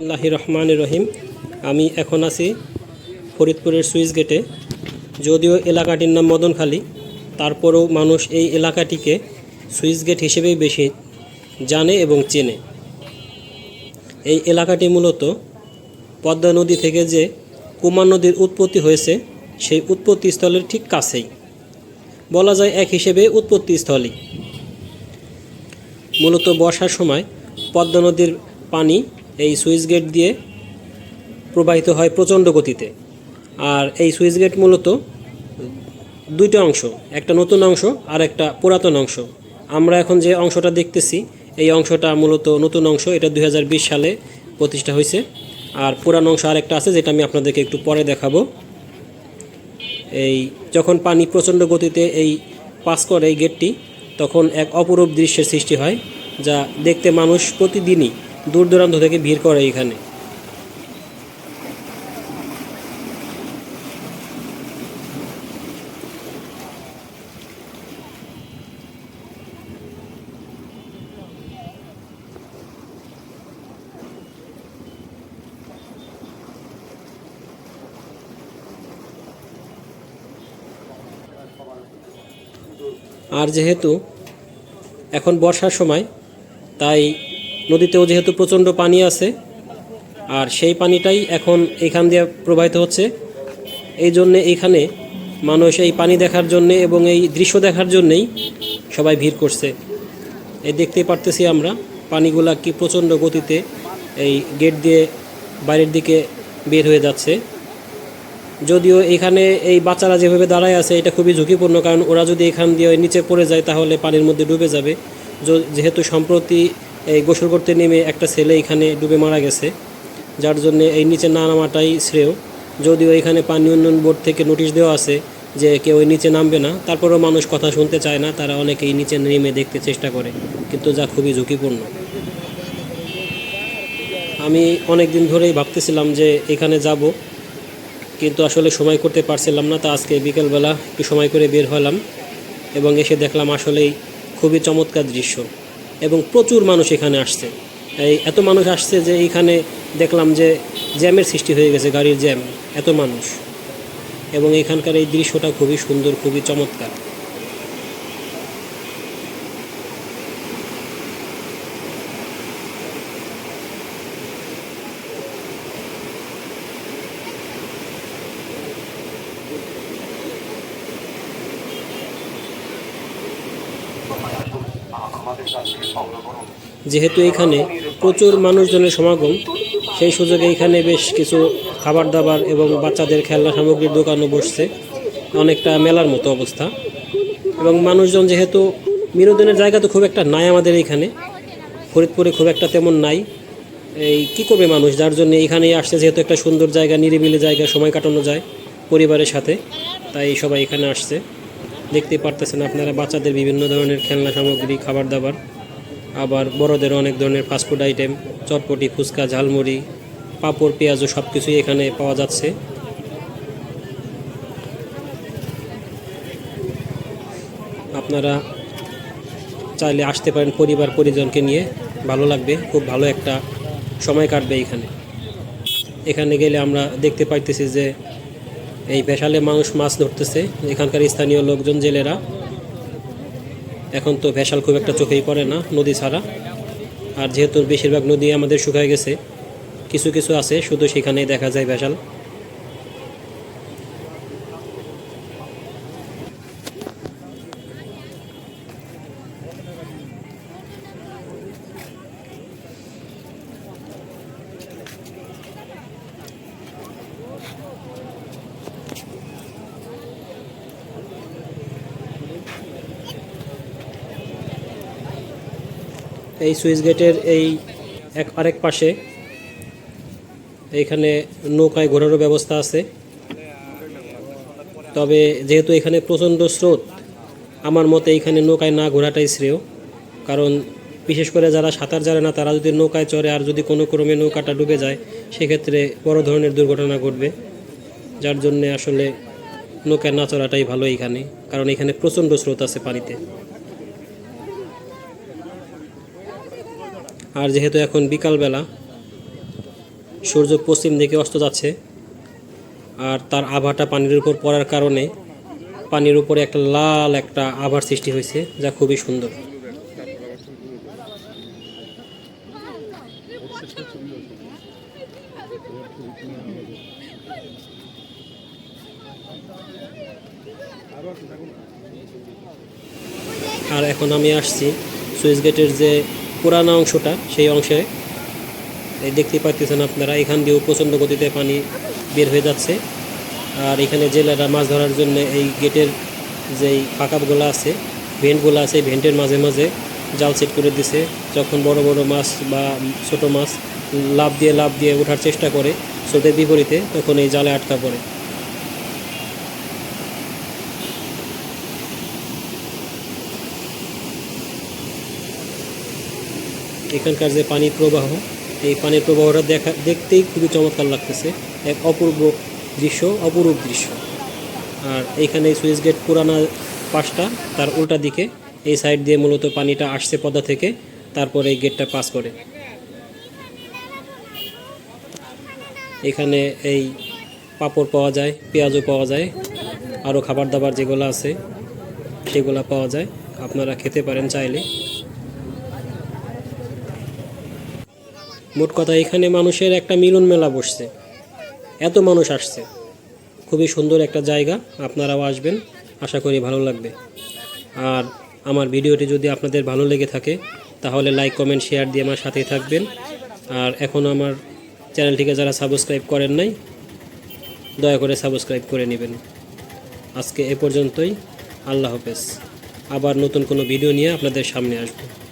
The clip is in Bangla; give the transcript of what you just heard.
আল্লাহ রহমান রহিম। আমি এখন আছি ফরিদপুরের সুইচ গেটে। যদিও এলাকাটির নাম মদনখালী, তারপরেও মানুষ এই এলাকাটিকে সুইচ গেট হিসেবেই বেশি জানে এবং চেনে। এই এলাকাটি মূলত পদ্মা নদী থেকে যে কুমা নদীর উৎপত্তি হয়েছে, সেই উৎপত্তি স্থলের ঠিক কাছেই। বলা যায় এক হিসেবে উৎপত্তি স্থলই মূলত বর্ষার সময় পদ্মা নদীর পানি এই সুইচ গেট দিয়ে প্রবাহিত হয় প্রচণ্ড গতিতে। আর এই সুইচ গেট মূলত দুইটা অংশ, একটা নতুন অংশ আর একটা পুরাতন অংশ। আমরা এখন যে অংশটা দেখতেছি, এই অংশটা মূলত নতুন অংশ, এটা দু হাজার বিশ সালে প্রতিষ্ঠা হয়েছে। আর পুরান অংশ আরেকটা আছে, যেটা আমি আপনাদেরকে একটু পরে দেখাবো। এই যখন পানি প্রচণ্ড গতিতে এই পাস করে এই গেটটি, তখন এক অপরূপ দৃশ্যের সৃষ্টি হয়, যা দেখতে মানুষ প্রতিদিনই দূর দূরান্ত থেকে ভিড় করে এখানে। আর যেহেতু এখন বর্ষার সময় তাই নদীতেও যেহেতু প্রচণ্ড পানি আছে, আর সেই পানিটাই এখন এখান দিয়ে প্রবাহিত হচ্ছে। এই জন্যে এইখানে মানুষ এই পানি দেখার জন্যে এবং এই দৃশ্য দেখার জন্যেই সবাই ভিড় করছে। এই দেখতেই পারতেছি আমরা পানিগুলা কি প্রচণ্ড গতিতে এই গেট দিয়ে বাইরের দিকে বের হয়ে যাচ্ছে। যদিও এখানে এই বাচ্চারা যেভাবে দাঁড়ায় আছে, এটা খুবই ঝুঁকিপূর্ণ, কারণ ওরা যদি এখান দিয়ে নিচে পড়ে যায় তাহলে পানির মধ্যে ডুবে যাবে। যেহেতু সম্প্রতি এই গোসল করতে নেমে একটা ছেলে এখানে ডুবে মারা গেছে, যার জন্য এই নিচে না নামাটাই শ্রেয়। যদিও এখানে পানি উন্নয়ন বোর্ড থেকে নোটিশ দেওয়া আছে যে কেউ নিচে নামবে না, তারপরেও মানুষ কথা শুনতে চায় না, তারা অনেকেই নিচে নেমে দেখতে চেষ্টা করে, কিন্তু যা খুবই ঝুঁকিপূর্ণ। আমি অনেক দিন ধরেই ভাবতেছিলাম যে এখানে যাব, কিন্তু আসলে সময় করতে পারছিলাম না, তা আজকে বিকেলবেলা একটু সময় করে বের হলাম এবং এসে দেখলাম আসলেই খুবই চমৎকার দৃশ্য। এবং প্রচুর মানুষ এখানে আসছে। এই এত মানুষ আসছে যে এইখানে দেখলাম যে জ্যামের সৃষ্টি হয়ে গেছে, গাড়ির জ্যাম, এত মানুষ। এবং এখানকার এই দৃশ্যটা খুবই সুন্দর, খুবই চমৎকার। যেহেতু এখানে প্রচুর মানুষজনের সমাগম, সেই সুযোগে এখানে বেশ কিছু খাবার দাবার এবং বাচ্চাদের খেলনা সামগ্রীর দোকানও বসছে। অনেকটা মেলার মতো অবস্থা। এবং মানুষজন যেহেতু বিনোদনের জায়গা তো খুব একটা নাই আমাদের এখানে, ফরিদপুরে খুব একটা তেমন নাই। এই কী করবে মানুষ? যার জন্য এখানেই আসছে, যেহেতু একটা সুন্দর জায়গা, নিরিবিলি জায়গা, সময় কাটানো যায় পরিবারের সাথে, তাই সবাই এখানে আসছে। দেখতেই পারতেছেন আপনারা বাচ্চাদের বিভিন্ন ধরনের খেলনা সামগ্রী খাবার দাবার আবার বড়দের অনেক ধরনের fast food item chotpoti, phuchka, jhalmuri, papad পেঁয়াজও সব কিছুই এখানে পাওয়া যাচ্ছে। আপনারা চাইলে আসতে পারেন পরিবার, পরিজনকে নিয়ে। ভালো লাগবে, খুব ভালো একটা সময় কাটবে এখানে। এখানে গেলে আমরা দেখতে পাইতেছি যে এই ভেসালে মানুষ মাছ ধরতেছে। এখানকার স্থানীয় লোকজন, জেলেরা। এখন তো ভেসাল খুব একটা চোখেই পড়ে না নদী ছাড়া। আর যেহেতু বেশিরভাগ নদী আমাদের শুকায় গেছে, কিছু কিছু আছে, শুধু সেখানেই দেখা যায় ভেসাল এই সুইচ গেটের এই এক আরেক পাশে। এইখানে নৌকায় ঘোরারও ব্যবস্থা আছে। তবে যেহেতু এখানে প্রচণ্ড স্রোত, আমার মতে এইখানে নৌকায় না ঘোরাটাই শ্রেয়। কারণ বিশেষ করে যারা সাঁতার জানে না, তারা যদি নৌকায় চড়ে আর যদি কোনো ক্রমে নৌকাটা ডুবে যায়, সেক্ষেত্রে বড় ধরনের দুর্ঘটনা ঘটবে। যার জন্যে আসলে নৌকায় না চড়াটাই ভালো এইখানে কারণ এখানে প্রচণ্ড স্রোত আছে পানিতে। আর যেহেতু এখন বিকালবেলা, সূর্য পশ্চিম দিকে অস্ত যাচ্ছে, আর তার আভাটা পানির উপর পড়ার কারণে পানির উপরে একটা লাল একটা আভার সৃষ্টি হয়েছে, যা খুবই সুন্দর। আর এখন আমি আসছি সুইচ গেটের যে পুরানো অংশটা, সেই অংশে, এই দেখতে পাচ্ছেন আপনারা, এখান দিয়েও প্রচণ্ড গতিতে পানি বের হয়ে যাচ্ছে। আর এখানে জেলেরা মাছ ধরার জন্য এই গেটের যেই ফাঁকাগুলো আছে, ভেন্টগুলো আছে, ভেন্টের মাঝে মাঝে জাল সেট করে দিছে। যখন বড় বড় মাছ বা ছোট মাছ লাভ দিয়ে লাভ দিয়ে ওঠার চেষ্টা করে, স্রোতের বিপরীতে, তখন এই জালে আটকা পড়ে। এখানকার যে পানির প্রবাহ, এই পানির প্রবাহটা দেখা, দেখতেই খুবই চমৎকার লাগতেছে। এক অপূর্ব দৃশ্য, অপরূপ দৃশ্য। আর এইখানে সুইচ গেট পুরানা পাশটা, তার উল্টা দিকে, এই সাইড দিয়ে মূলত পানিটা আসছে পদা থেকে, তারপরে এই গেটটা পাস করে। এখানে এই পাপড় পাওয়া যায়, পেঁয়াজও পাওয়া যায়, আরও খাবার দাবার যেগুলো আছে, সেগুলো পাওয়া যায়। আপনারা খেতে পারেন চাইলে। মোট কথা এখানে মানুষের একটা মিলন মেলা বসছে। এত মানুষ আসছে। খুবই সুন্দর একটা জায়গা, আপনারাও আসবেন, আশা করি ভালো লাগবে। আর আমার ভিডিওটি যদি আপনাদের ভালো লেগে থাকে, তাহলে লাইক, কমেন্ট, শেয়ার দিয়ে আমার সাথেই থাকবেন। আর এখন আমার চ্যানেলটিকে যারা সাবস্ক্রাইব করেন নাই, দয়া করে সাবস্ক্রাইব করে নেবেন। আজকে এ পর্যন্তই, আল্লাহ হাফেজ। আবার নতুন কোনো ভিডিও নিয়ে আপনাদের সামনে আসব।